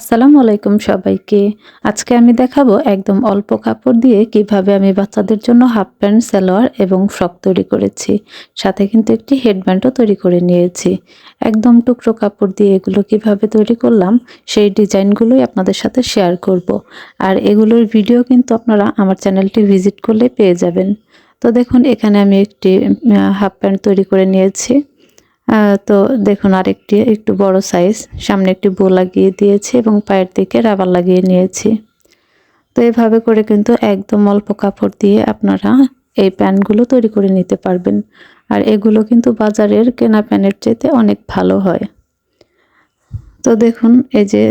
আসসালামু আলাইকুম সবাইকে। আজকে আমি দেখাবো একদম অল্প কাপড় দিয়ে কীভাবে আমি বাচ্চাদের জন্য হাফ প্যান্ট, সালোয়ার এবং ফ্রক তৈরি করেছি। সাথে কিন্তু একটি হেডব্যান্ডও তৈরি করে নিয়েছি। একদম টুকরো কাপড় দিয়ে এগুলো কীভাবে তৈরি করলাম, সেই ডিজাইনগুলোই আপনাদের সাথে শেয়ার করব। আর এগুলোর ভিডিও কিন্তু আপনারা আমার চ্যানেলটি ভিজিট করলে পেয়ে যাবেন। তো দেখুন, এখানে আমি একটি হাফ প্যান্ট তৈরি করে নিয়েছি। তো দেখুন আরেকটি, একটু বড় সাইজ সামনে একটি বো লাগিয়ে দিয়েছি এবং পায়ের দিকে রাবার লাগিয়ে নিয়েছি। তো এভাবে করে কিন্তু একদম অল্প কাপড় দিয়ে আপনারা এই প্যান্টগুলো তৈরি করে নিতে পারবেন। আর এগুলো কিন্তু বাজারের কেনা প্যান্টের চাইতে অনেক ভালো হয়। তো দেখুন, এই যে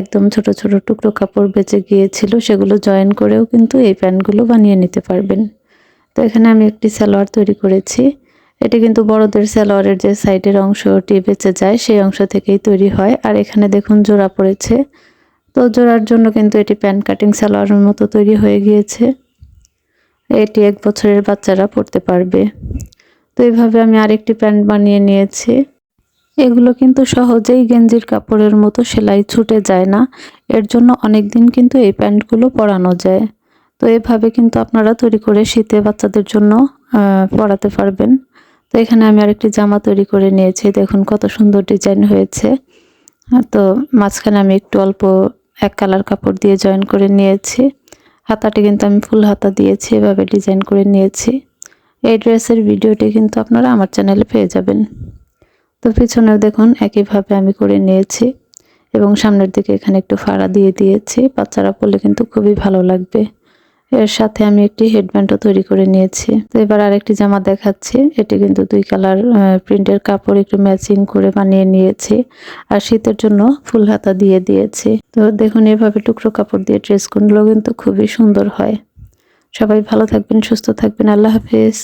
একদম ছোট ছোট টুকরো কাপড় বেঁচে গিয়েছিল, সেগুলো জয়েন করেও কিন্তু এই প্যান্টগুলো বানিয়ে নিতে পারবেন। তো এখানে আমি একটি সালোয়ার তৈরি করেছি। এটি কিন্তু বড়দের সালোয়ারের যে সাইডের অংশটি বেঁচে যায়, সেই অংশ থেকেই তৈরি হয়। আর এখানে দেখুন জোড়া পড়েছে। তো জোড়ার জন্য কিন্তু এটি প্যান্ট কাটিং সালোয়ারের মতো তৈরি হয়ে গিয়েছে। এটি এক বছরের বাচ্চারা পরতে পারবে। তো এইভাবে আমি আরেকটি প্যান্ট বানিয়ে নিয়েছি। এগুলো কিন্তু সহজেই গেঞ্জির কাপড়ের মতো সেলাই ছুটে যায় না। এর জন্য অনেক দিন কিন্তু এই প্যান্টগুলো পরানো যায়। তো এভাবে কিন্তু আপনারা তৈরি করে শীতে বাচ্চাদের জন্য পরাতে পারবেন। তো এখানে আমি আরেকটি জামা তৈরি করে নিয়েছি। দেখুন কত সুন্দর ডিজাইন হয়েছে। তো মাঝখানে আমি একটু অল্প এক কালার কাপড় দিয়ে জয়েন করে নিয়েছি। হাতাটি কিন্তু আমি ফুল হাতা দিয়েছি, এভাবে ডিজাইন করে নিয়েছি। এই ড্রেসের ভিডিওটি কিন্তু আপনারা আমার চ্যানেলে পেয়ে যাবেন। তো পিছনেও দেখুন একইভাবে আমি করে নিয়েছি এবং সামনের দিকে এখানে একটু ফাড়া দিয়ে দিয়েছি। বাচ্চারা পরলে কিন্তু খুবই ভালো লাগবে। এর সাথে আমি একটি হেডব্যান্ডও তৈরি করে নিয়েছি। তো এবার আরেকটি জামা দেখাচ্ছি। এটি কিন্তু দুই কালার প্রিন্টের কাপড় একটু ম্যাচিং করে বানিয়ে নিয়েছি আর শীতের জন্য ফুল হাতা দিয়ে দিয়েছি। তো দেখুন, এভাবে টুকরো কাপড় দিয়ে ড্রেসগুলো কিন্তু খুবই সুন্দর হয়। সবাই ভালো থাকবেন, সুস্থ থাকবেন। আল্লাহ হাফেজ।